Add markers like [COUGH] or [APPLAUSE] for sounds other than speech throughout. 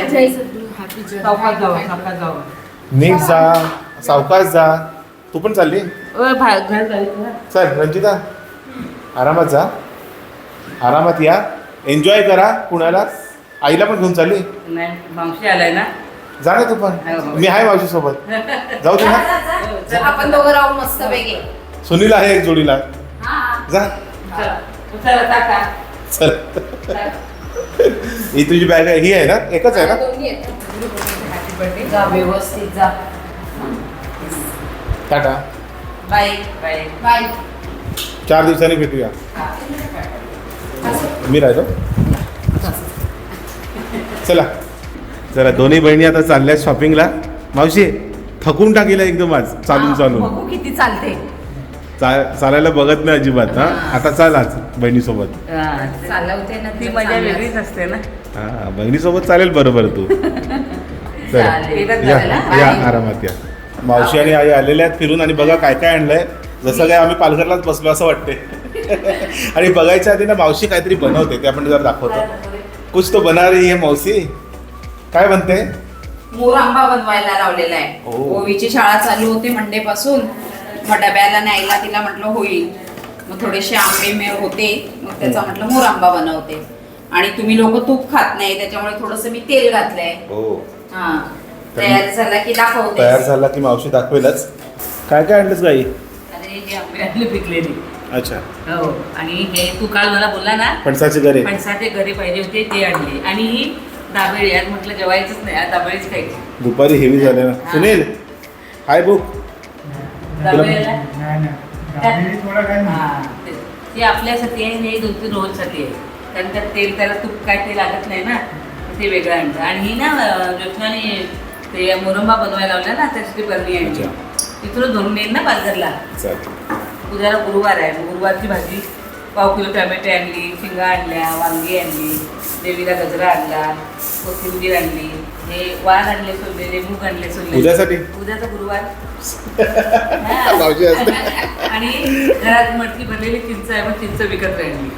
जय सद्गुरू happy सावकाश जावं सावकाश जावं नीट जा सावकाश जा. तू पण चालली? अ, बाहेर घर जायचं ना. चल रंजिता. आरामात जा. आरामात या. एन्जॉय करा पुण्याला. आईला पण घेऊन चालली. नाही मावशी आलाय ना. जा ना तू पण. मी आहे मावशी सोबत जाऊ दे ना. [LAUGHS] आपण दोघं राहू मस्त पैकी. सुनील आहे एक जोडीला. जा. चला. चला, टाका. चल. [LAUGHS] ही तुझी बॅग आहे ही आहे ना? एकच आहे ना? दोन्ही आहेत. Happy birthday. जा व्यवस्थित जा. टाटा. Bye Bye. बाय चार दिवसांनी भेटूया. मी राहिलो. चला. जरा दोन्ही बहिणी आता चालल्या शॉपिंगला मावशी थकून टाकीला एकदम आज चालून चालून. किती चालते. चा- चालायला बघत नाही अजिबात हा? आता चाल आज बहिणीसोबत. हा, चालवते ना ती मजा. वेगळीच असते ना. हा बहिणीसोबत चालेल बरोबर तू. [LAUGHS] चला चालेल. या? या आरामात या. मावशी आणि आई आलेल्या आहेत फिरून आणि बघा काय काय आणलंय. जसं काय आम्ही पालघरलाच बसलो असं वाटते [LAUGHS] आणि बघायच्या आधी ना मावशी काहीतरी बनवते ते आपण जरा दाखवतो. कुछ तो बना रही है मौसी काय बनते? मोर आंबा बनवायला लावलेला आहे. ओ. ओवीची शाळा चालू होते मंडे पासून मग डब्याला न्यायला तिला म्हटलं होईल. मग थोडेसे आंबे मे होते. मग त्याचा म्हटलं मोर आंबा बनवते. आणि तुम्ही लोक तूप खात नाही त्याच्यामुळे थोडस मी तेल घातलंय. हो. हा. तयार झाला की दाखवते तयार झाला की मावशी दाखवेलच. काय काय आणलंस गाई? हे आंबे आणले पिकलेले. अच्छा. हो. आणि हे तू काल मला बोलला ना फणसाचे गरे फणसाचे घरी पाहिजे होते ते आणले. आणि ही दाबेळी आज म्हटलं जेवायचंच नाही आज दाबेळीच खायची. दुपारी हेवी झाले ना. सुनील हाय बुक. दाबेळीला नाही नाही. दाबेली थोडं काय नाही. हा, ते- ते आपल्यासाठी आहे हे दोन तीन रोजसाठी आहे. कारण त्यात तेल त्याला तूप काय ते लागत नाही ना. ते वेगळं आणतं. आणि ही ना अं, ज्योत्स्नाने ते मुरंबा बनवायला लावला ना त्याची बरणी आणली तिथून धरून येईल ना चालेल. उद्याला गुरुवार आहे. मग गुरुवारची भाजी. पाव किलो टॅमॅटो आणली शिंगा आणल्या वांगी आणली देवीला गजरा आणला कोथिंबीर आणली. वाण आणले सोललेले मूग आणले सोललेले उद्यासाठी? उद्याचा गुरुवार. [LAUGHS] मावशी असते. आणि घरात मटकी भरलेली चिंच आहे मग चिंच विकत आणली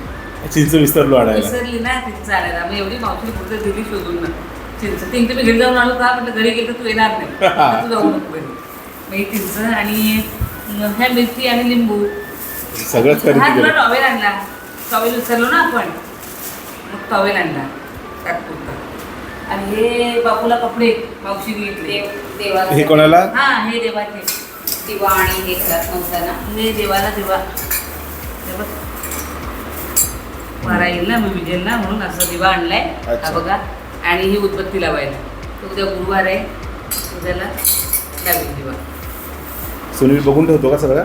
चिंच विसरलो आणायला. विसरली ना चिंच आणायला. मग एवढी मावशी पुढे दिली शोधून ना चिंच. तीन तुम्ही घरी जाऊन आलो का? म्हटलं घरी गेलं तर तू येणार नाही. मग तू जाऊ नको घरी. मग ही चिंच आणि ह्या मिरची आणि लिंबू. सगळंच हा खरेदी तुला केलं टॉवेल आणला. टॉवेल उचललो ना आपण. मग टॉवेल आणला. तात्पुरता आणि हे बापूला कपडे मावशीने घेतले. देव हे कोणाला? हा हे देवाचे. दिवा आणि हे घरात नव्हता ना हे देवाला देवा. वारा येईल ना मग विजेल ना म्हणून असं दिवा आणलाय. हा. बघा. आणि ही उदबत्ती लावायला. उद्या गुरुवार आहे. उद्याला लावेल दिवा. सुनील बघून ठेवतो का सगळं?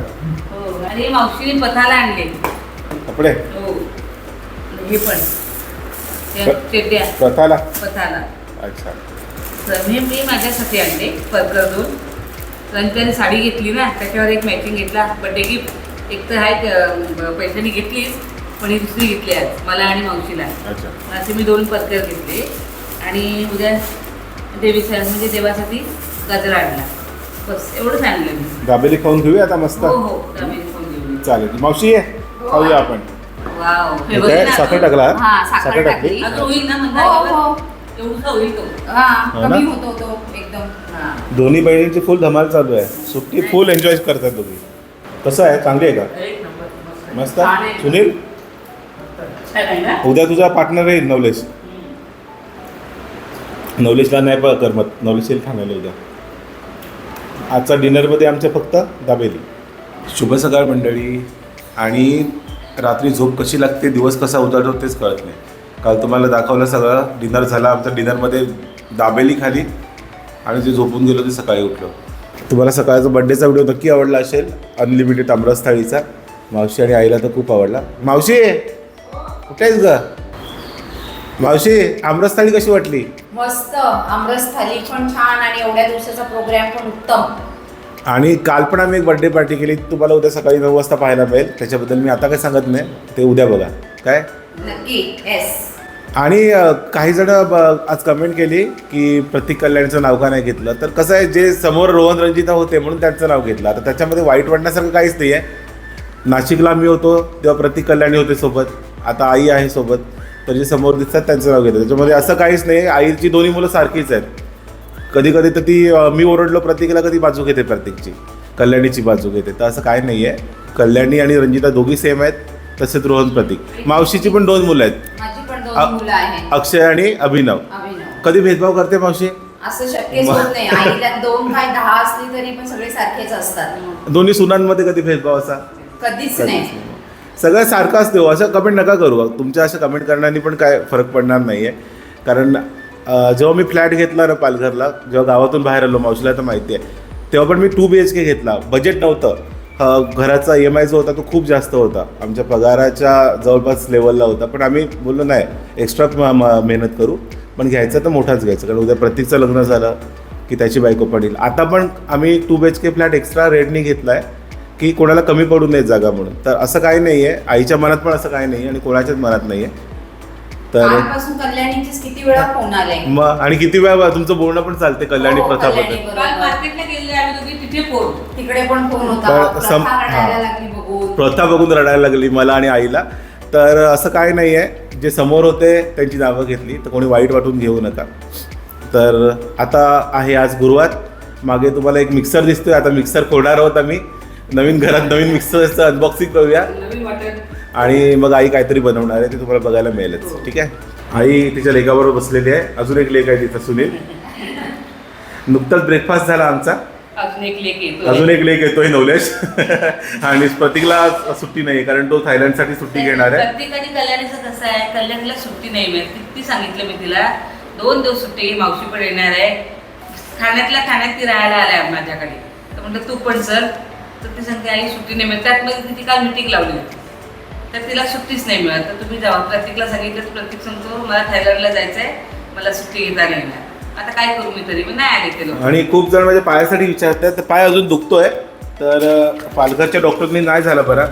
हो आणि मावशीने पथाला आणले. कपडे? हो. हे पण. पथाला अच्छा. तर मी मी माझ्यासाठी आणले परकर दोन. रंजन साडी घेतली ना त्याच्यावर एक मॅचिंग घेतला. बड्डे गिफ्ट एक तर आहे पैशाने घेतलीच पण ही दुसरी घेतली आज मला आणि मावशीला. असे मी दोन परकर घेतले. आणि उद्या देवीचा म्हणजे देवासाठी गजरा आणला. बस एवढंच आणलं मी. दाबेली खाऊन घेऊया आता मस्त? हो हो त्यामुळे फोन घेऊन ये. चालेल. मावशी ये. खाऊया आपण. वाव. काय साखर? टाकला? हा, साखर साखर टाकली. टाकली. अजून होईल ना हो. हो एवढं होईल तो हा हो ना? कमी होतो तो एकदम. हा. दोन्ही बहिणींची फुल धमाल चालू आहे. सुट्टी फुल एन्जॉय करतात दोघी कसं आहे? चांगली आहे का? एक नंबर मस्त? छान आहे. सुनील? छान आहे ना? उद्या तुझा पार्टनर येईल नवलेश. नवलेशला नाही बघ करमत नवलेश येईल ठाण्याला उद्या. आजचा डिनरमध्ये आमच्या फक्त दाबेली. शुभ सकाळ मंडळी. आणि रात्री झोप कशी लागते दिवस कसा उजाडतो तेच कळत नाही. काल तुम्हाला दाखवलं सगळं डिनर झाला आमच्या डिनरमध्ये दाबेली खाली आणि जे झोपून गेलो ते सकाळी उठलो. तुम्हाला सकाळचा बड्डेचा व्हिडिओ नक्की आवडला असेल अनलिमिटेड आमरस थाळीचा मावशी आणि आईला तर खूप आवडला. मावशी! कुठे आहेस ग? मावशी आमरस थाळी कशी वाटली? मस्त. आमरस थाली पण छान आणि एवढ्या दिवसाचा प्रोग्राम पण उत्तम. आणि काल पण आम्ही एक बड्डे पार्टी केली. तुम्हाला उद्या सकाळी नऊ वाजता पाहायला मिळेल. त्याच्याबद्दल मी आता काही सांगत नाही. ते उद्या बघा. काय? आणि काही जण ब- आज कमेंट केली की प्रतीक कल्याणचं नाव का नाही घेतलं? तर कसं आहे जे समोर रोहन रंजिता होते म्हणून त्यांचं नाव घेतलं. आता त्याच्यामध्ये वाईट वाटण्यासारखं काहीच नाही आहे नाशिकला मी होतो तेव्हा प्रतीक कल्याणी होते सोबत. आता आई आहे सोबत. तर जे समोर दिसतात त्यांचं नाव घेतात त्याच्यामध्ये असं काहीच नाही. आईची दोन्ही मुलं सारखीच आहेत. कधी कधी तर ती मी ओरडलो प्रत्येकाला कधी बाजू घेते प्रत्येकची. कल्याणीची बाजू घेते. तर असं काय नाही आहे कल्याणी आणि रंजिता दोघी सेम आहेत. तसेच रोहन प्रतीक. मावशीची पण दोन मुलं आहेत. अक्षय आणि अभिनव. कधी भेदभाव करते मावशी? असं शक्यच होत नाही. आईला दोन काय दहा असली तरी पण सगळे सारखेच असतात. दोन्ही सुनांमध्ये कधी भेदभाव असा? कधीच नाही. सगळं सारखं असते. हो असं कमेंट नका करू. तुमच्या असं कमेंट करण्याने पण काय फरक पडणार नाही आहे कारण जेव्हा मी फ्लॅट घेतला ना पालघरला जेव्हा गावातून बाहेर आलो मावशीला तर माहिती आहे. तेव्हा पण मी टू बी एच के घेतला. बजेट नव्हतं. घराचा ई एम आय जो होता तो खूप जास्त होता. आमच्या पगाराच्या जवळपास लेवलला होता. पण आम्ही बोललो नाही एक्स्ट्रा मेहनत करू. पण घ्यायचं तर मोठाच घ्यायचं. कारण उद्या प्रत्येकचं लग्न झालं की त्याची बायको पडेल. आता पण आम्ही two B H K flat extra रेटनी घेतला आहे की कोणाला कमी पडू नये जागा म्हणून. तर असं काही नाही आहे आईच्या मनात पण असं काही नाही आणि कोणाच्याच मनात नाही आहे तर कालपासून कल्याणीचीच किती वेळा फोन आले मग आणि किती वेळा तुमचं बोलणं पण चालते कल्याणी हो, प्रथाबद्दल कल्याणी काल बरोबर. मार्केटला गेले आम्ही दोघी तिथे फोन. तिकडे पण फोन होता. पण सम- प्रथा रडायला हा. लागली बघून. प्रथा बघून रडायला लागली मला आणि आईला. तर असं काय नाही आहे जे समोर होते त्यांची नावं घेतली. तर कोणी वाईट वाटून घेऊ नका. तर आता आहे आज गुरुवार. मागे तुम्हाला एक मिक्सर दिसतोय. आता मिक्सर खोडणार आहोत आम्ही. नवीन घरात नवीन मिक्सरचं अनबॉक्सिंग करूया. नवीन वाटत आणि मग आई काहीतरी बनवणार आहे ते तुम्हाला बघायला मिळेलच. ठीक आहे? आई तिच्या लेखाबरोबर बसलेली आहे. अजून एक लेख आहे तिचा सुनील. नुकताच ब्रेकफास्ट झाला आमचा. अजून एक लेख येतोय. नवलेश. [LAUGHS] आणि प्रतीकला सुट्टी नाही कारण तो थायलंडसाठी सुट्टी घेणार आहे. प्रत्येकाने कल्याणीचं कसं आहे कल्याणीला सुट्टी नाही मिळत. किती सांगितलं मी तिला? दोन दिवस सुट्टी मावशी पण येणार आहे. खाण्यातल्या खाण्यात ती राहायला आल्या माझ्याकडे. तर म्हटलं तू पण सर तर ती सांगते आई सुट्टी नाही मिळत. त्यात मग तिथे काल मिटिंग लावली होती. तर तिला सुट्टीच नाही मिळत. तर तुम्ही जावा. प्रत्येकला सांगितलं प्रत्येक सांगतो मला थायलंडला जायचं आहे मला सुट्टी घेता नाही येणार. आता काय करू मी तरी? मी नाही आले ते लोक. आणि खूप जण माझ्या पायासाठी विचारतात तर पाय अजून दुखतोय? तर पालघरच्या डॉक्टरनी नाही झाला बरा.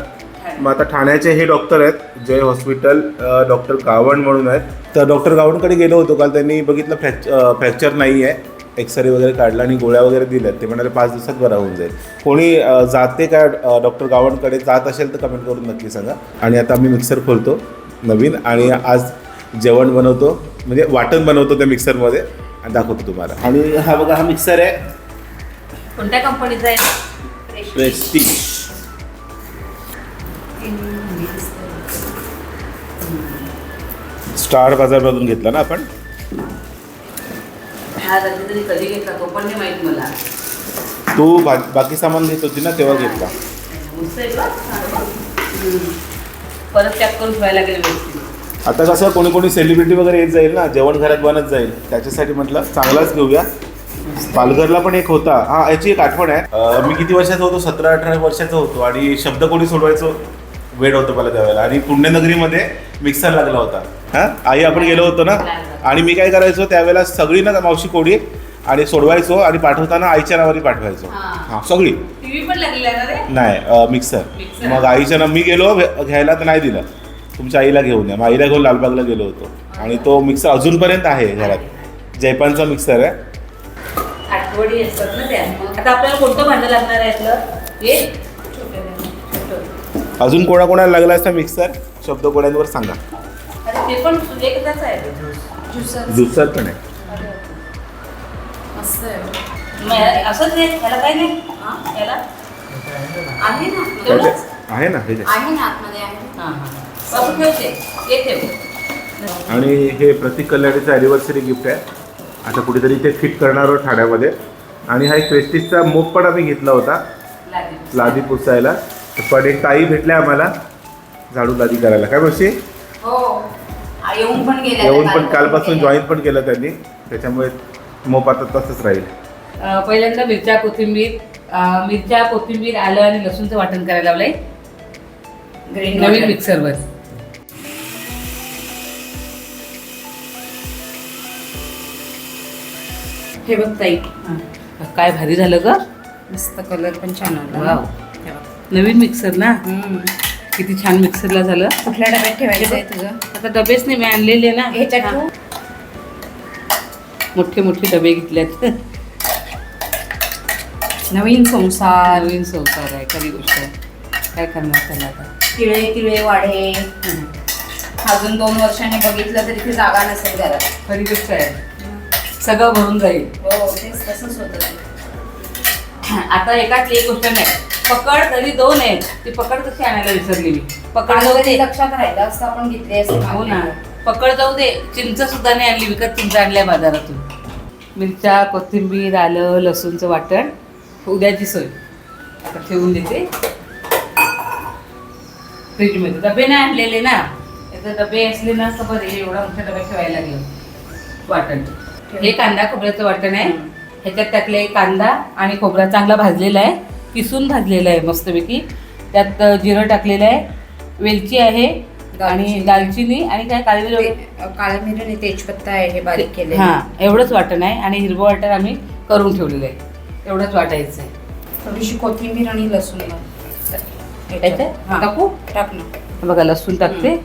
मग आता ठाण्याचे हे डॉक्टर आहेत जय हॉस्पिटल डॉक्टर गावण म्हणून आहेत. तर डॉक्टर गावणकडे गेलो होतो काल त्यांनी बघितलं फ्रॅक्च फ्रॅक्चर नाही आहे एक्सरे वगैरे काढला आणि गोळ्या वगैरे दिल्यात ते म्हणाले पाच दिवसात बरा होऊन जाईल. कोणी जाते का डॉक्टर गावणकडे जात असेल तर कमेंट करून नक्की सांगा. आणि आता आम्ही मिक्सर खोलतो नवीन आणि आज जेवण बनवतो म्हणजे वाटण बनवतो त्या मिक्सरमध्ये आणि दाखवतो तुम्हाला. आणि हा बघा हा मिक्सर आहे. कोणत्या कंपनीचा आहे? प्रेस्टीज स्टार बाजारमधून घेतला ना आपण? हा तरी कधी घेतला तो पण नाही माहीत मला. तू बा बाकी सामान घेत होती ना तेव्हा घेतला. परत करून ठेवायला लागेल व्यवस्थित. आता कसं कोणी कोणी सेलिब्रिटी वगैरे येत जाईल ना जेवण घरात बनत जाईल. त्याच्यासाठी म्हटलं चांगलाच घेऊया. पालघरला पण एक होता. हा याची एक आठवण आहे. मी किती वर्षाचा होतो? सतरा अठरा वर्षाचा होतो. आणि शब्द कोणी सोडवायचो? वेळ होतं मला त्यावेळेला. आणि पुण्यनगरीमध्ये मिक्सर लागला होता. हा? आई आपण गेलो होतो ना? आणि मी काय करायचो त्यावेळेला सगळी ना मावशी कोडी आणि सोडवायचो आणि पाठवताना आईच्या नावाने पाठवायचो. हा. सगळी. टीव्ही पण लागलेला ना रे? नाही मिक्सर. मग आईच्या ना मी गेलो घ्यायला तर नाही दिलं. तुमच्या आईला घेऊन या. मग आईला घेऊन लालबागला गेलो होतो. आणि तो मिक्सर अजूनपर्यंत आहे घरात. जयपानचा मिक्सर आहे. आठवडी असतात ना त्या. आता आपल्याला कोणतं भांडं लागणार आहे. अजून कोणाकोणाला लागला असता मिक्सर शब्द कोणांवर सांगा. ते पण एकदाच आहे. ज्युसर ज्युसर पण आहे. मस्त आहे. मग या- असंच आहे? याला काय नाही? हा? याला? आहे ना? तेवढंच? आहे ना हे जे. आहे ना आतमध्ये आहे हां हां. बाबू ठेवते ये ठेव. आणि हे प्रतीक कल्याणीचं ॲनिव्हर्सरी गिफ्ट आहे. आता कुठेतरी ते फिट करणार आहोत ठाण्यामध्ये. आणि हा एक प्रेस्टिजचा मोप पण आम्ही घेतला होता. लागेल लादी पुसायला. पण एक ताई भेटल्या आम्हाला. झाडू लादी करायला. काय बशी हो. आ, येऊन पण गेल्या येऊन पण काल कालपासून. जॉईन पण केलं त्यांनी. त्याच्यामुळे मोप आता तसंच राहील. अं, पहिल्यांदा मिरच्या कोथिंबीर मिरच्या कोथिंबीर आलं आणि लसूणचं वाटण करायला लावलंय. ग्रीन नवीन. मिक्सरवर हे बघ ताई. काय भारी झालं ग. मस्त कलर पण छान आला. वाव. नवीन मिक्सर ना? हम्म. किती छान मिक्सरला झालं. कुठल्या डब्यात ठेवायचं आहे तुझं? आता डबेच नाही मी आणलेले ना. ह्याच्यात. ठेवू? मोठे मोठे डबे घेतलेत नवीन संसार. नवीन संसार आहे खरी गोष्ट आहे. काय करणार त्याला आता? तिळे तिळे वाढे. अजून दोन वर्षांनी बघितलं तरी ती जागा नसेल घरात. खरी गोष्ट आहे. सगळं भरून जाईल. हो तेच तसंच होतं. ते. आता एकाच एक गोष्ट नाही. पकड तरी दोन आहेत. ती पकड कशी आणायला विसरली मी पकड जाऊ दे. लक्षात राहिलं असतं आपण घेतली असते हो ना. पकड जाऊ दे. चिंच सुद्धा नाही आणली विकत. चिंच आणल्या बाजारातून. मिरच्या कोथिंबीर आलं लसूणचं वाटण. उद्याची सोय. आता ठेवून देते. फ्रीजमध्ये. डबे नाही आणलेले ना. याचे डबे असले ना तर बरे एवढा मोठा डबा ठेवायला लागलं. वाटण. हे कांदा खोबऱ्याचं वाटण आहे. ह्याच्यात टाकले कांदा आणि खोबरा चांगला भाजलेला आहे. किसून भाजलेला आहे मस्तपैकी. त्यात जिरं टाकलेलं आहे. वेलची आहे आणि दालचिनी. आणि काय काळी मिरी ते, काळी मिरी आणि तेजपत्ता आहे हे बारीक केले हा एवढंच वाटण आहे आणि हिरवं वाटण आम्ही करून ठेवलेलं आहे. एवढंच वाटायचं आहे. थोडीशी कोथिंबीर आणि लसूण? हा. टाकू? टाक ना. बघा लसूण टाकते.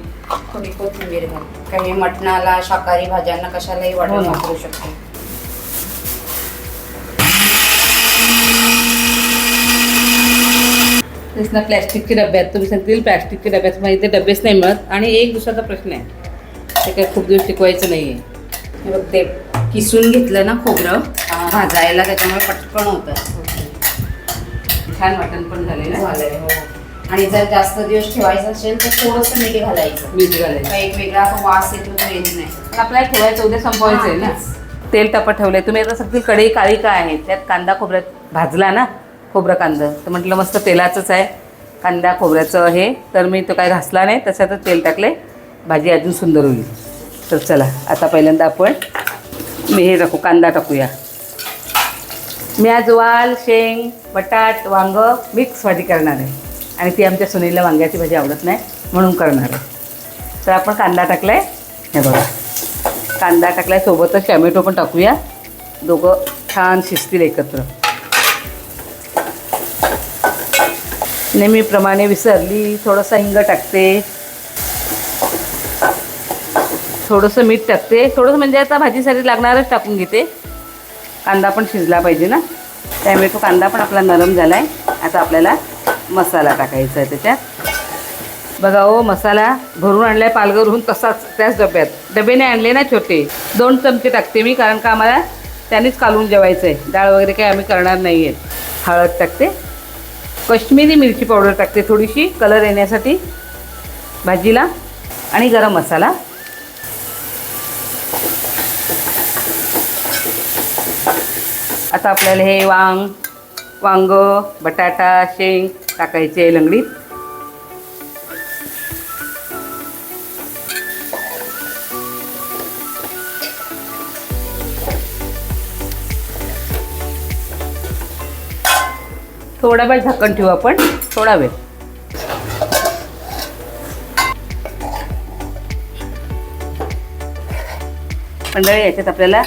थोडी कोथिंबीर काही मटणाला शाकाहारी भाज्यांना कशालाही हो ना. वापरू शकतो. तेच ना प्लॅस्टिकचे डब्यात तुम्ही सांगतील प्लॅस्टिकच्या डब्यात माहिती डबेच नाही मिळत. आणि एक दुसराचा प्रश्न आहे. ते काय खूप दिवस टिकवायचं नाही आहे बघ ते किसून घेतलं ना खोबरं भाजायला त्याच्यामुळे पटकन होतं. छान वाटण पण झाले ना झालंय हो. आणि जर जास्त दिवस ठेवायचं असेल तर थोडंसं मीठ घालायचं. मीठ घालायचं. एक वेगळा वास येतो तो येत नाही. पण आपल्याला ठेवायचं उद्या संपवायचं आहे ना तेल तापत ठेवलंय तुम्ही आता सांगतील कढई काळी का आहे? त्यात कांदा खोबऱ्यात भाजला ना खोबरं कांदं. तर म्हटलं मस्त तेलाचंच आहे. कांदा खोबऱ्याचं हे. तर मी तो काय घासला नाही. तशातच तेल टाकले. भाजी अजून सुंदर होईल. तर चला आता पहिल्यांदा आपण मी हे टाकू कांदा टाकूया. मी आज वाल शेंग बटाट वांग मिक्स भाजी करणार आहे. आणि ती आमच्या सुनीलला वांग्याची भाजी आवडत नाही म्हणून करणार आहे. तर आपण कांदा टाकलाय. हे बघा. कांदा टाकलाय सोबतच टॅमॅटो पण टाकूया. दोघं छान शिजतील एकत्र. नेहमीप्रमाणे विसरली थोडंसं हिंग टाकते. थोडंसं मीठ टाकते. थोडंसं म्हणजे आता भाजीसाठी लागणारच टाकून घेते. कांदा पण शिजला पाहिजे ना. त्यामुळे तो कांदा पण आपला नरम झाला आहे आता आपल्याला मसाला टाकायचा आहे त्याच्यात. बघा ओ मसाला भरून आणलाय पालघरहून तसाच त्याच डब्यात. डबेने आणले ना छोटे. दोन चमचे टाकते मी कारण का आम्हाला त्यानेच कालून जेवायचं आहे डाळ वगैरे काही आम्ही करणार नाही आहेत हळद टाकते. कश्मीरी मिरची पावडर टाकते थोडीशी कलर येण्यासाठी भाजीला आणि गरम मसाला. आता आपल्याला हे वांग वांग बटाटा शेंग टाकायचे लंगडीत. थोडा वेळ झाकण ठेवू आपण. थोडा वेळ. मंडळी याच्यात आपल्याला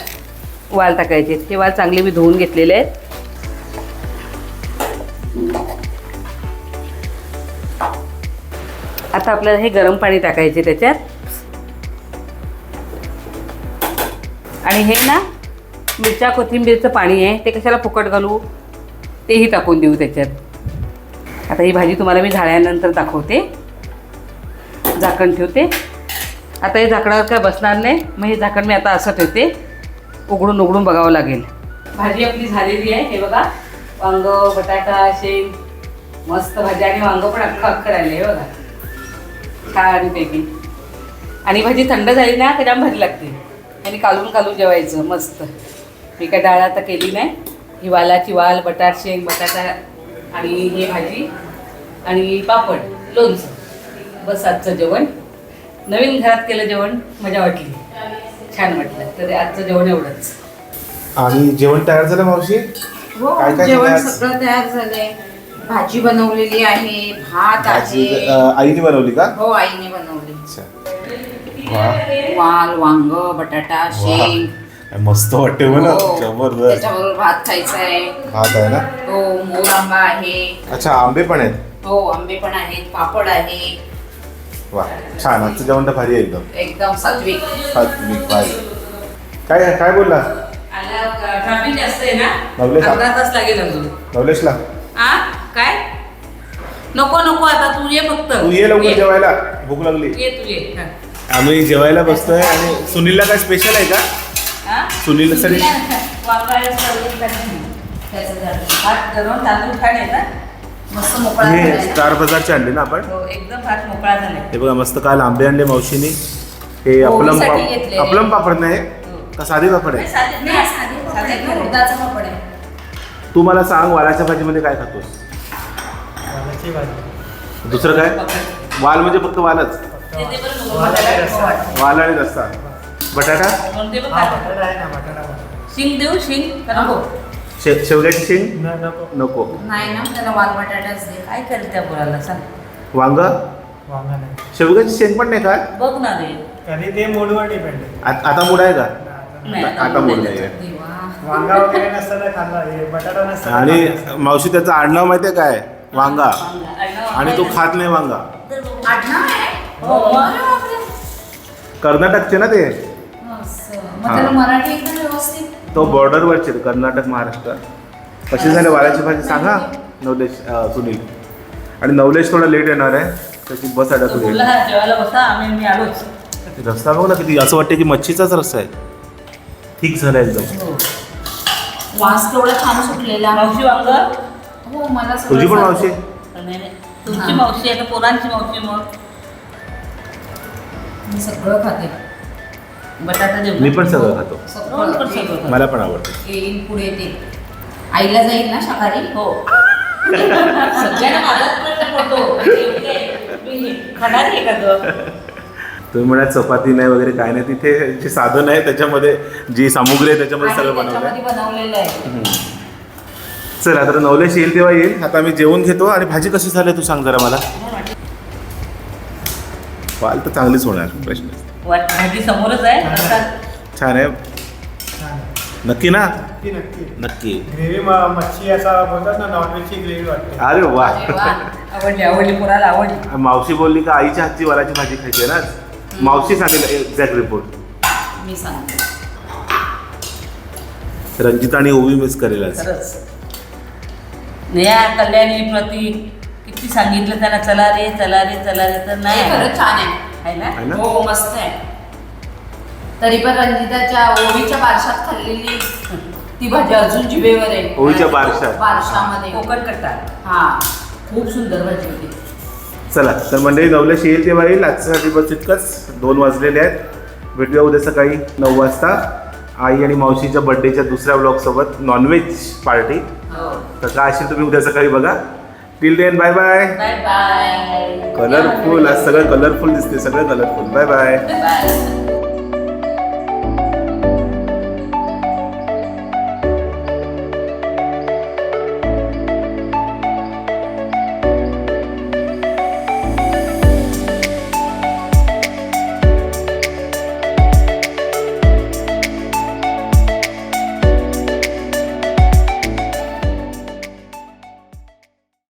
वाल टाकायचे आहेत. हे वाल चांगले मी धुवून घेतलेले आहेत. आता आपल्याला हे गरम पाणी टाकायचे त्याच्यात. आणि हे ना मिरच्या कोथिंबीरचं पाणी आहे. ते कशाला फुकट घालू? तेही टाकून देऊ त्याच्यात. आता ही भाजी तुम्हाला मी झाल्यानंतर दाखवते. झाकण ठेवते. आता हे झाकणावर काय बसणार नाही. मग हे झाकण मी आता असं ठेवते. उघडून उघडून बघावं लागेल. भाजी आपली झालेली आहे. हे बघा. वांग बटाटा शेंग. मस्त भाजी. आणि वांग पण अख्खं अख्खं राहिले हे बघा. छान पैकी आणि भाजी थंड झाली ना तर जाम भारी लागते. आणि कालून कालून जेवायचं. मस्त. मी काय डाळ आता केली नाही ही वालाची वाल बटाट शेंग बटाटा आणि ही भाजी आणि पापड लोणचं. बस आजचं जेवण. नवीन घरात केलं जेवण मजा वाटली. छान वाटलं. तर आजचं जेवण एवढंच. आणि जेवण तयार झालं मावशी? हो काय काय जेवण केलं आज? सगळं तयार झालंय. भाजी बनवलेली आहे भात भाजी आहे. अं, आईने बनवली का? हो आईने बनवली. अच्छा. वा. वाल वांग बटाटा शेंग. वा. मस्त वाटते मला हो. जबरदस्त. त्याच्याबरोबर भात खायचा आहे भात आहे ना? हो मोर आंबा आहे. अच्छा आंबे पण आहेत? हो आंबे पण आहेत पापड आहे. वा छान. आजचं जेवण तर भारी आहे एकदम. एकदम सात्विक. सात्विक भारी. काय काय बोलला? ट्रॅफिक जास्त आहे ना? नवलेश आ- अर्धा तास लागेल अजून. नवलेशला. आ? काय? नको नको आता तू ये फक्त. तू ये लवकर जेवायला. भूक लागली. ये तू ये. हा. आम्ही जेवायला बसतोय आणि सुनीलला काय स्पेशल आहे का? हा? [LAUGHS] मस्त मोकळा हे. स्टार बाजारचे आणले ना आपण? हो हे बघा मस्त काल आंबे आणले मावशीने. हे अपलम ओवीसाठी पाप- घेतलेले. अपलम पापड नाही का साधे पापड आहे? पापड पापड. तू मला सांग वालाच्या भाजीमध्ये काय खातोस? दुसरं काय. वाल म्हणजे फक्त वालच. वाल आणि रस्सा. बटाटा? कोणते बघ हा खा. बटाटा आहे ना बटाटा भाजी. शिंग देऊ शिंग का नको. शे शेवग्याची शेंग? नको. नको. नाही ना त्याला वाल बटाटाच दे. काय करेल त्या पोराला सांग. वांग? वांगा नाही. शेवग्याची शेंग पण नाही का बघ ना रे. कधी ते मूडवर डिपेंड आहे. आ- आता मूड आहे का? नाही, आता मूड नाही. आहे. देवा. वांगा वगैरे नसताना खाल्ला हे बटाटा नसताना आणि खाल्ला. मावशी त्याचं आडनाव माहितीये काय? वांगा. वांगा. आणि तो खात नाही वांगा. आडनाव आहे? हो, मग. अरे बापरे. कर्नाटकचे ना ते. मग त्याला मराठी एकदम व्यवस्थित. तो बॉर्डरवरचे कर्नाटक महाराष्ट्र. कशी झाली वालाची भाजी सांगा. नवलेश अं, सुनील. आणि नवलेश थोडा लेट येणार आहे त्याची बस तो अडकली बोलला "हा, जेवायला बसा आम्ही मी आलोच. रस्ता बघ ना किती असं वाटतं की मच्छीचाच रस्ता आहे. ठीक झाला एकदम. हो. वास केवढा छान सुटलेला. मावशी वांग? हो मला सगळं तुझी पण. मावशी? नाही नाही. तुमची हा. मावशी आहे तर पोरांची मावशी मग? मी सगळं खाते. बटाटा देऊ मी पण सगळं खातो. पण सगळं मला पण आवडतं. येईल पुढे ते. आईला जाईल ना शाकाहारी? हो. [LAUGHS] सगळ्यांना माझाच प्रश्न पडतो एवढी काय, मी खाणार आहे का ग? तुम्ही म्हणा चपाती नाही वगैरे काय नाही. तिथे जे साधन आहे त्याच्यामध्ये जी सामुग्री आहे त्याच्यामध्ये आणि सगळं बनवलं आहे त्याच्यामध्ये बनवलेलं आहे. चल आता नवलेश येईल तेव्हा येईल. आता मी जेवण घेतो आणि भाजी कशी झाली तू सांग जरा मला. वाल तर चांगलीच होणार प्रश्न वाट भाजी समोरच आहे. आता छान आहे. नक्की ना? नक्की नक्की. नक्की. ग्रेव्ही मच्छी असा बोलतात ना नॉनव्हेजची ग्रेव्ही वाटते. अरे वा. अरे वा. आवडली आवडली पोराला आवडली. मावशी बोलली का आईच्या हातची वालाची भाजी खायची आहे ना? मावशी सांगेल एक्झॅक्ट रिपोर्ट मी सांगते. रंजिता आणि ओवी मिस करेल आज खरंच. नेहा कल्याणी प्रतीक किती सांगितलं त्यांना चला रे चला रे चला रे तर नाही नाही. खरंच छान आहे. आहे ना? हो मस्त आहे. तरी पण रंजिताच्या ओवीच्या बारशात खाल्लेली ती भाजी अजून जिभेवर आहे. ओवीच्या बारशात. बारशामध्ये. कोकण कट्टा. हा खूप सुंदर भाजी होती. चला तर मंडळी नवलेश येईल तेव्हा येईल आजच्यासाठी बस इतकंच. दोन वाजलेले आहेत. भेटूया उद्या सकाळी नऊ वाजता. आई आणि मावशीच्या बर्थडेच्या दुसऱ्या ब्लॉगसोबत नॉनव्हेज पार्टी हो. तर काय असेल तुम्ही उद्या सकाळी बघा. Till then bye bye bye bye colourful आज सगळं कलरफुल दिसते सगळं कलरफुल बाय बाय बाय